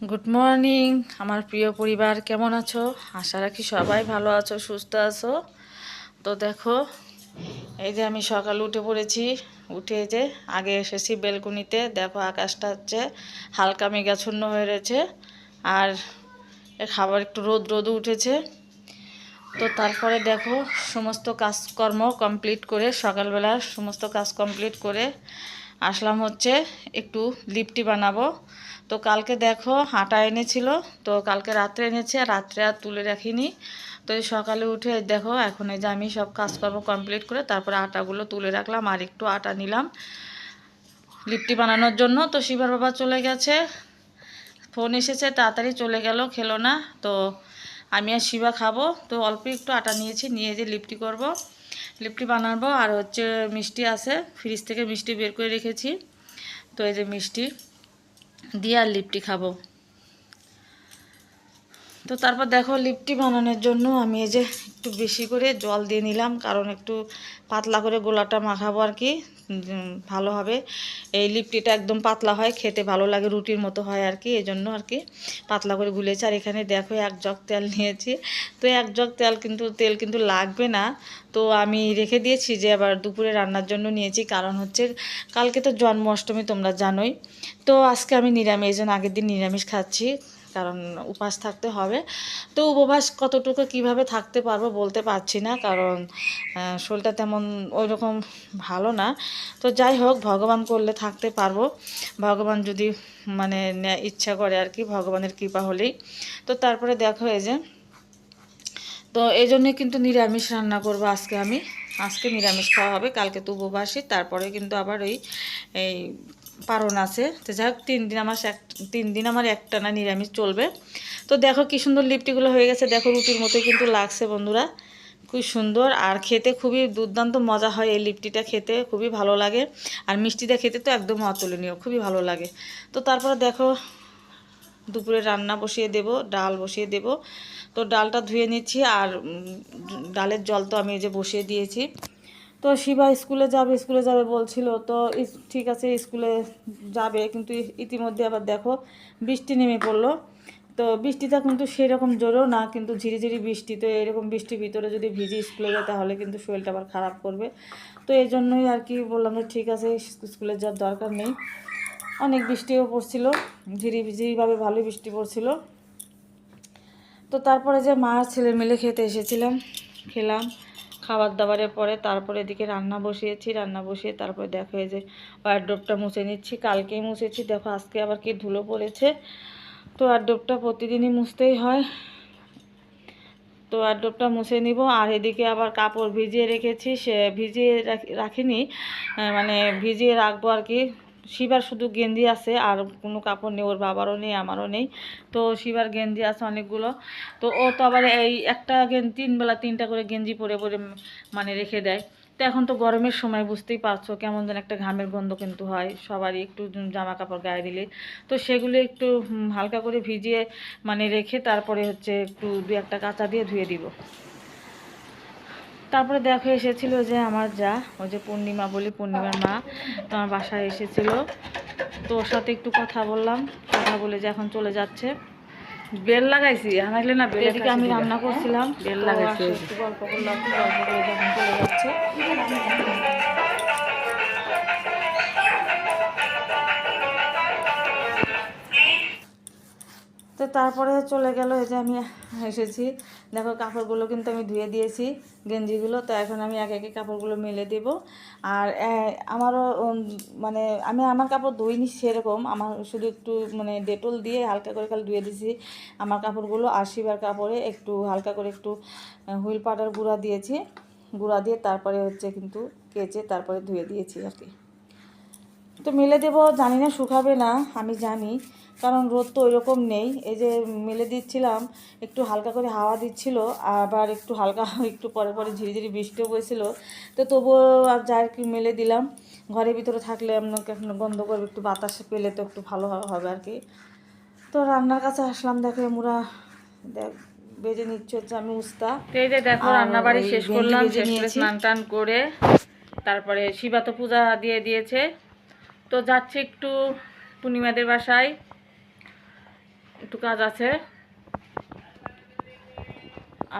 Good morning আমার প্রিয় পরিবার, কেমন আছো? আশা রাখি সবাই ভালো আছো, সুস্থ আছো। তো দেখো, এই যে আমি সকালে উঠে পড়েছি, উঠে যে আগে এসেছি বেলকুনিতে, দেখো আকাশটা হচ্ছে হালকা মেঘাচ্ছন্ন হয়ে রয়েছে, আর খাবার একটু রোদ রোদ উঠেছে। তো তারপরে দেখো, সমস্ত কাজকর্ম কমপ্লিট করে সকালবেলা সমস্ত কাজ কমপ্লিট করে আসলাম হচ্ছে একটু লিপটি বানাবো। তো কালকে দেখো আটা এনেছিল, তো কালকে রাত্রে এনেছে আর রাত্রে আর তুলে রাখিনি। তো এই সকালে উঠে দেখো এখন এই যে আমি সব কাজকর্ম কমপ্লিট করে তারপরে আটাগুলো তুলে রাখলাম আর একটু আটা নিলাম লিপটি বানানোর জন্য। তো শিবার বাবা চলে গেছে, ফোন এসেছে, তাড়াতাড়ি চলে গেল, খেলো না। তো আমি আর শিবা খাব, তো অল্প একটু আটা নিয়েছি, নিয়ে যে লিপটি করব। লিপটি বানাবো। আর হচ্ছে মিষ্টি আছে, ফ্রিজ থেকে মিষ্টি বের করে রেখেছি। তো এই যে মিষ্টি, দিয়ে আর লিপটি খাব। তো তারপর দেখো লিপটি বানানোর জন্য আমি এই যে একটু বেশি করে জল দিয়ে নিলাম, কারণ একটু পাতলা করে গোলাটা মাখাবো আর কি ভালো হবে। এই লিপটিটা একদম পাতলা হয়, খেতে ভালো লাগে, রুটির মতো হয় আর কি এই জন্য আর কি পাতলা করে গুলেছি। আর এখানে দেখো এক জগ তেল নিয়েছি, তো এক জগ তেল কিন্তু তেল কিন্তু লাগবে না। তো আমি রেখে দিয়েছি যে আবার দুপুরে রান্নার জন্য নিয়েছি, কারণ হচ্ছে কালকে তো জন্মাষ্টমী তোমরা জানোই। তো আজকে আমি নিরামিষ আগের দিন নিরামিষ খাচ্ছি। কারণ উপাস থাকতে হবে। তো উপবাস কতটুকু কীভাবে থাকতে পারব বলতে পারছি না, কারণ শরীরটা তেমন ওই রকম ভালো না। তো যাই হোক, ভগবান করলে থাকতে পারব। ভগবান যদি মানে ইচ্ছা করে আর কি, ভগবানের কৃপা হলেই। তো তারপরে দেখো এই যে, তো এই জন্যই কিন্তু নিরামিষ রান্না করব আজকে আমি। আজকে নিরামিষ খাওয়া হবে, কালকে তো উপবাসী তারপরে কিন্তু আবার ওই, এই পারণ আছে। তো যাই হোক, তিন দিন আমার তিন দিন আমার একটা না নিরামিষ চলবে। তো দেখো কি সুন্দর লিপটিগুলো হয়ে গেছে। দেখো রুটির মতোই কিন্তু লাগছে বন্ধুরা। খুব সুন্দর। আর খেতে খুবই দুর্দান্ত মজা হয় এই লিপটিটা খেতে। খুবই ভালো লাগে। আর মিষ্টিটা খেতে তো একদম অতুলনীয়। খুবই ভালো লাগে। তো তারপরে দেখো, দুপুরে রান্না বসিয়ে দেব, ডাল বসিয়ে দেব। তো ডালটা ধুয়ে নিচ্ছি। আর ডালের জল তো আমি এই যে বসিয়ে দিয়েছি। তো শিবা স্কুলে যাবে স্কুলে যাবে বলছিল, তো ঠিক আছে, স্কুলে যাবে, কিন্তু ইতিমধ্যে আবার দেখো বৃষ্টি নেমে পড়ল। তো বৃষ্টিটা কিন্তু সেরকম জোরেও না, কিন্তু ঝিরিঝিরি বৃষ্টি, তো এরকম বৃষ্টির ভিতরে যদি ভিজি স্কুলে যায়, তাহলে কিন্তু শরীরটা আবার খারাপ করবে। তো এই জন্যই আর কি বললাম যে ঠিক আছে স্কুলে যাওয়ার দরকার নেই। অনেক বৃষ্টিও পড়ছিল, ঝিরি ঝিরিভাবে ভালোই বৃষ্টি পড়ছিল। তো তারপরে যে মা ছেলে মিলে খেতে এসেছিলাম, খেলাম। খাবার দাবারের পরে তারপরে এদিকে রান্না বসিয়েছি, রান্না বসিয়ে তারপরে দেখো এই যে ওয়ারড্রপটা মুছে নিচ্ছি, কালকেই মুছেছি। দেখো আজকে আবার কি ধুলো পড়েছে। তো ওয়ারড্রপটা প্রতিদিনই মুছতেই হয়। তো ওয়ারড্রপটা মুছে নিব। আর এদিকে আবার কাপড় ভিজিয়ে রেখেছি। সে ভিজিয়ে রাখি- রাখিনি। মানে ভিজিয়ে রাখব আর কি। শিবার শুধু গেঞ্জি আছে, আর কোনো কাপড় নেই, ওর বাবারও নেই, আমারও নেই। তো শিবার গেঞ্জি আছে অনেকগুলো। তো ও তো আবার এই একটা গেঞ্জি তিনবেলা তিনটা করে গেঞ্জি পরে পরে মানে রেখে দেয়। তো এখন তো গরমের সময়, বুঝতেই পারছ কেমন যেন একটা ঘামের গন্ধ কিন্তু হয়। সবারই একটু জামা কাপড় গায়ে দিলে। তো সেগুলো একটু হালকা করে ভিজিয়ে মানে রেখে তারপরে হচ্ছে একটু দু একটা কাঁচা দিয়ে ধুয়ে দিব। তারপরে দেখো এসেছিল যে আমার যা ওই যে পূর্ণিমা বলি পূর্ণিমার মা তো আমার বাসায় এসেছিল। তো ওর সাথে একটু কথা বললাম কথা বলে যে এখন চলে যাচ্ছে। বেল লাগাইছি হানাইলে না বেল এদিকে আমি রান্না করছিলাম। বেল লাগাইছি একটু গল্প করলাম গল্প করে যখন চলে যাচ্ছে। তারপরে চলে গেল এই যে আমি এসেছি। দেখো, কাপড়গুলো কিন্তু আমি ধুয়ে দিয়েছি, গেঞ্জিগুলো। তো এখন আমি এক একে কাপড়গুলো মেলে দেব। আর আমারও মানে আমি আমার কাপড় ধুইনি সেরকম। আমার শুধু একটু মানে ডেটল দিয়ে হালকা করে খালি ধুয়ে দিয়েছি। আমার কাপড়গুলো আর কাপড়ে একটু হালকা করে একটু হুইল পাউডার গুঁড়া দিয়েছি। গুঁড়া দিয়ে তারপরে হচ্ছে কিন্তু কেচে তারপরে ধুয়ে দিয়েছি আর কি। তো মেলে দেবো, জানি না শুকাবে না, আমি জানি। কারণ রোদ তো ওইরকম নেই। এই যে মেলে দিচ্ছিলাম একটু হালকা করে হাওয়া দিচ্ছিল আবার একটু হালকা একটু পরে পরে ঝিরিঝিরি বৃষ্টিও পড়েছিল তো তবুও আর যা আর কি মেলে দিলাম। ঘরের ভিতরে থাকলে আপনাকে এখন গন্ধ করবে একটু বাতাস পেলে তো একটু ভালো হবে আর কি। তো রান্নার কাছে আসলাম দেখে মুরা দেখ বেজে নিচ্ছে হচ্ছে আমি উস্তা। এই যে দেখো আর রান্না বাড়ি শেষ করলাম শেষ করে স্নান টান করে তারপরে শিবা তো পূজা দিয়ে দিয়েছে। তো যাচ্ছি একটু পূর্ণিমাদের বাসায়। একটু কাজ আছে।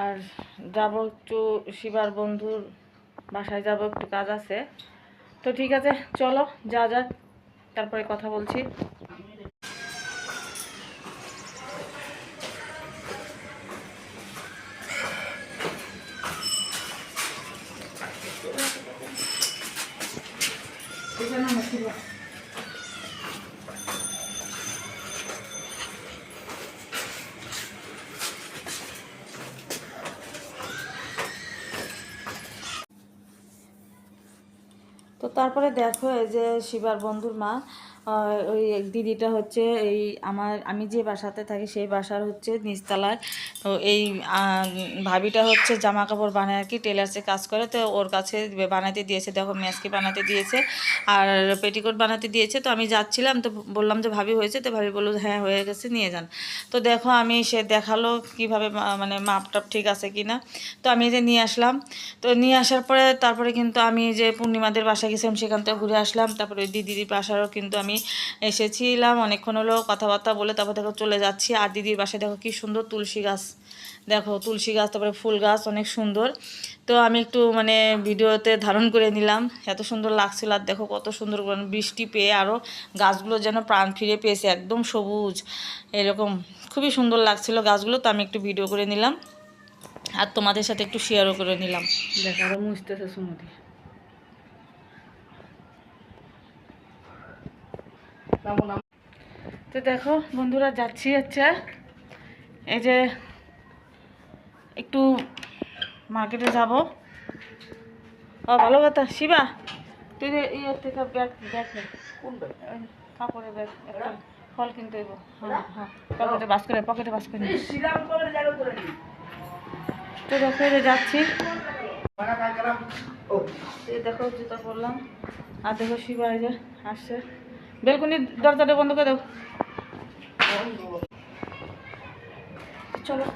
আর যাব একটু শিবার বন্ধুর বাসায় যাব, একটু কাজ আছে। তো ঠিক আছে, চলো, যা যাক তারপরে কথা বলছি। তো তারপরে দেখো এই যে শিবার বন্ধুর মা ওই দিদিটা হচ্ছে এই আমার, আমি যে বাসাতে থাকি সেই বাসার হচ্ছে নিচতলায়। তো এই ভাবিটা হচ্ছে জামা কাপড় বানায় আর কি টেলার্সে কাজ করে। তো ওর কাছে বানাতে দিয়েছে, দেখো ম্যাসকি বানাতে দিয়েছে আর পেটিকোট বানাতে দিয়েছে। তো আমি যাচ্ছিলাম, তো বললাম যে ভাবি হয়েছে, তো ভাবি বলল হ্যাঁ হয়ে গেছে, নিয়ে যান। তো দেখো আমি, সে দেখাল কীভাবে মানে মাপ টাপ ঠিক আছে কি না তো আমি যে নিয়ে আসলাম, তো নিয়ে আসার পরে তারপরে কিন্তু আমি যে পূর্ণিমাদের বাসা গেছিলাম, সেখান থেকে ঘুরে আসলাম। তারপরে দিদির বাসারও কিন্তু আমি এসেছিলাম, অনেকক্ষণ হলো কথাবার্তা বলে তারপর দেখো চলে যাচ্ছি। আর দিদির বাসায় দেখো কি সুন্দর তুলসী গাছ। দেখো তুলসী গাছ, তারপরে ফুল গাছ, অনেক সুন্দর। তো আমি একটু মানে ভিডিওতে ধারণ করে নিলাম, এত সুন্দর লাগছিল। আর দেখো কত সুন্দর বৃষ্টি পেয়ে আরও গাছগুলো যেন প্রাণ ফিরে পেয়েছে, একদম সবুজ, এরকম। খুবই সুন্দর লাগছিল গাছগুলো, তো আমি একটু ভিডিও করে নিলাম। আর তোমাদের সাথে একটু শেয়ারও করে নিলাম। দেখ, আরও মুছতেছে সুমতি। তো দেখো বন্ধুরা যাচ্ছি হচ্ছে এই যে একটু মার্কেটে যাব। ও ভালো কথা। শিবা তুই যে ইয়ে থেকে ব্যাগ ব্যাগ কাপড়ের ব্যাগ একটা ফল কিনতে হইব। হ্যাঁ হ্যাঁ। পকেটে বাস করে পকেটে বাস করে তো দেখো যে যাচ্ছি। দেখো জুতা পরলাম। আর দেখো শিবা এই যে আসছে। বেলকুনি দরজাটা বন্ধ করে দাও। চলো।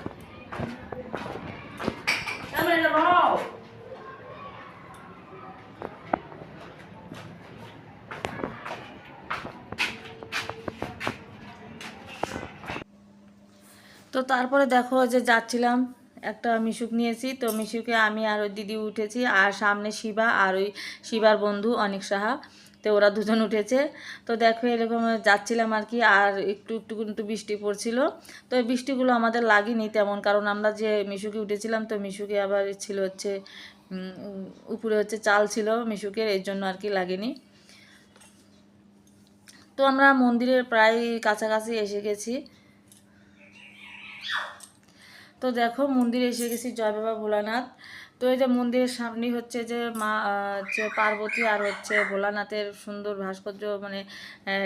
তো তারপরে দেখো যে যাচ্ছিলাম, একটা মিশুক নিয়েছি তো মিশুকে আমি আর ওই দিদি উঠেছি, আর সামনে শিবা আর ওই শিবার বন্ধু অনেক সাহা। তো ওরা দুজন উঠেছে। তো দেখো এরকম যাচ্ছিলাম আর কি, আর একটু একটু কিন্তু বৃষ্টি পড়ছিল। তো এই বৃষ্টিগুলো আমাদের লাগেনি তেমন, কারণ আমরা যে মিশুকে উঠেছিলাম, তো মিশুকে আবার ছিল হচ্ছে উপরে হচ্ছে চাল ছিল মিশুকের, এর জন্য আর কি লাগেনি। তো আমরা মন্দিরের প্রায় কাছাকাছি এসে গেছি। তো দেখো মন্দিরে এসে গেছি জয় বাবা ভোলানাথ। তো এই যে মন্দিরের সামনেই হচ্ছে যে মা হচ্ছে পার্বতী আর হচ্ছে ভোলানাথের সুন্দর ভাস্কর্য মানে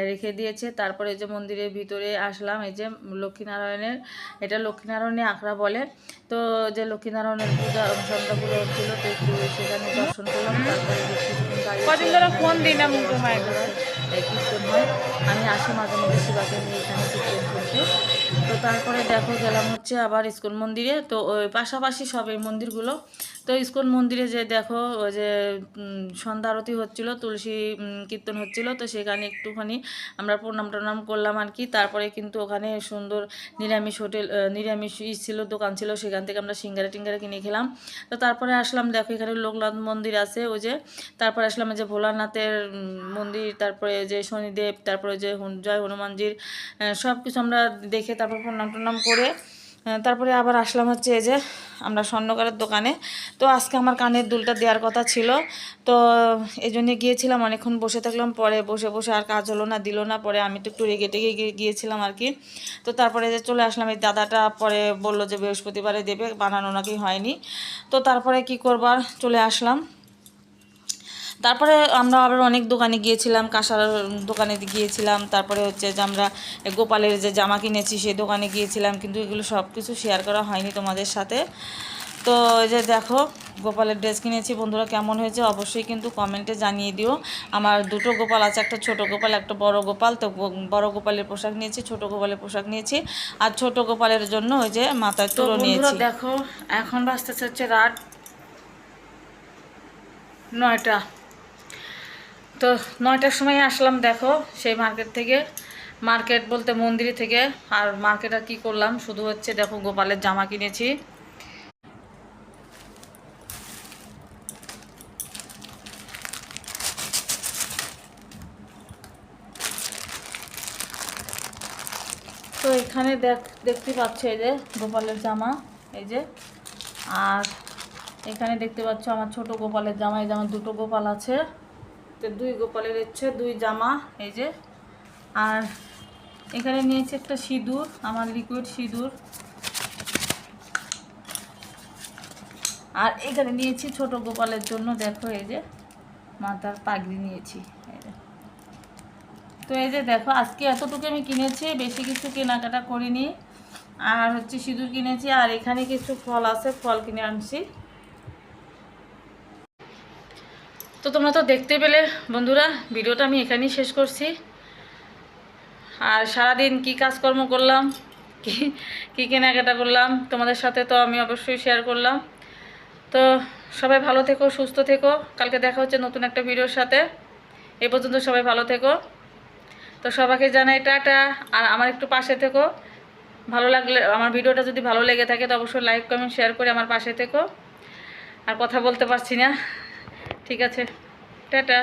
রেখে দিয়েছে তারপরে এই যে মন্দিরের ভিতরে আসলাম এই যে লক্ষ্মীনারায়ণের এটা লক্ষ্মীনারায়ণী আখড়া বলে তো যে লক্ষ্মীনারায়ণের পূজা সন্ধ্যা পুজো হচ্ছিল তো একটু সেখানে দর্শন করলাম তারপরে কদিন ধরে ফোন দিই না। কীর্তন হয় আমি আসি মাঝে মধ্যে শিবাকে নিয়ে এখানে কীর্তন করতে তো তারপরে দেখো গেলাম হচ্ছে আবার ইস্কন মন্দিরে। তো ওই পাশাপাশি সব এই মন্দিরগুলো। তো ইস্কন মন্দিরে যে দেখো, ওই যে সন্ধ্যা আরতি হচ্ছিল, তুলসী কীর্তন হচ্ছিল, তো সেখানে একটুখানি আমরা প্রণাম টনাম করলাম আর কি। তারপরে কিন্তু ওখানে সুন্দর নিরামিষ হোটেল নিরামিষ ই ছিল, দোকান ছিল, সেখান থেকে আমরা সিঙ্গারা টিঙ্গারা কিনে খেলাম। তো তারপরে আসলাম, দেখো এখানে লোকনাথ মন্দির আছে, ওই যে, তারপরে আসলাম যে ভোলানাথের মন্দির, তারপরে যে শনিদেব, তারপরে যে জয় হনুমানজির সব কিছু আমরা দেখে তারপর প্রণাম টনাম করে তারপরে আবার আসলাম হচ্ছে এই যে আমরা স্বর্ণকারের দোকানে। তো আজকে আমার কানের দুলটা দেওয়ার কথা ছিল। তো এই জন্যে গিয়েছিলাম, অনেকক্ষণ বসে থাকলাম, পরে বসে বসে আর কাজ হলো না, দিল না, পরে আমি তো একটু রেগে টেগে গিয়ে- গিয়েছিলাম আর কি। তো তারপরে যে চলে আসলাম, এই দাদাটা পরে বলল যে বৃহস্পতিবারে দেবে, বানানো নাকি হয়নি। তো তারপরে কি করবার চলে আসলাম। তারপরে আমরা আবার অনেক দোকানে গিয়েছিলাম কাঁসার দোকানে গিয়েছিলাম তারপরে হচ্ছে যে আমরা গোপালের যে জামা কিনেছি সেই দোকানে গিয়েছিলাম কিন্তু এগুলো সব কিছু শেয়ার করা হয়নি তোমাদের সাথে। তো যে দেখো গোপালের ড্রেস কিনেছি বন্ধুরা কেমন হয়েছে অবশ্যই কিন্তু কমেন্টে জানিয়ে দিও। আমার দুটো গোপাল আছে একটা ছোট গোপাল একটা বড় গোপাল তো বড় গোপালের পোশাক নিয়েছি ছোট গোপালের পোশাক নিয়েছি আর ছোট গোপালের জন্য ওই যে মাথায় তো তুলো নিয়েছি। দেখো এখন বাজতেছে হচ্ছে রাত নয়টা। তো নয়টার সময় আসলাম, দেখো, সেই মার্কেট থেকে। মার্কেট বলতে মন্দির থেকে। আর মার্কেট আর কি করলাম? শুধু হচ্ছে দেখো গোপালের জামা কিনেছি। তো এখানে দেখ, দেখতে পাচ্ছ এই যে গোপালের জামা, এই যে। আর এখানে দেখতে পাচ্ছ আমার ছোট গোপালের জামা, এই যে আমার দুটো গোপাল আছে। তো দুই গোপালের হচ্ছে দুই জামা, এই যে। আর এখানে নিয়েছি একটা সিঁদুর, আমার লিকুইড সিঁদুর। আর এখানে নিয়েছি ছোট গোপালের জন্য, দেখো এই যে, মাথার পাগড়ি নিয়েছি তো এই যে দেখো, আজকে এতটুকু আমি কিনেছি, বেশি কিছু কেনাকাটা করিনি। আর হচ্ছে সিঁদুর কিনেছি, আর এখানে কিছু ফল আছে, ফল কিনে আনছি। তো তোমরা তো দেখতে পেলে, বন্ধুরা, ভিডিওটা আমি এখানেই শেষ করছি। আর সারাদিন কি কাজকর্ম করলাম, কি, কী কেনাকাটা করলাম, তোমাদের সাথে তো আমি অবশ্যই শেয়ার করলাম। তো সবাই ভালো থেকো, সুস্থ থেকো। কালকে দেখা হচ্ছে নতুন একটা ভিডিওর সাথে। এ পর্যন্ত সবাই ভালো থেকো। তো সবাইকে জানাই টাটা, আর আমার একটু পাশে থেকো। ভালো লাগলে, আমার ভিডিওটা যদি ভালো লেগে থাকে, তো অবশ্যই লাইক কমেন্ট শেয়ার করে আমার পাশে থেকো। আর কথা বলতে পারছি না। ঠিক আছে টাটা।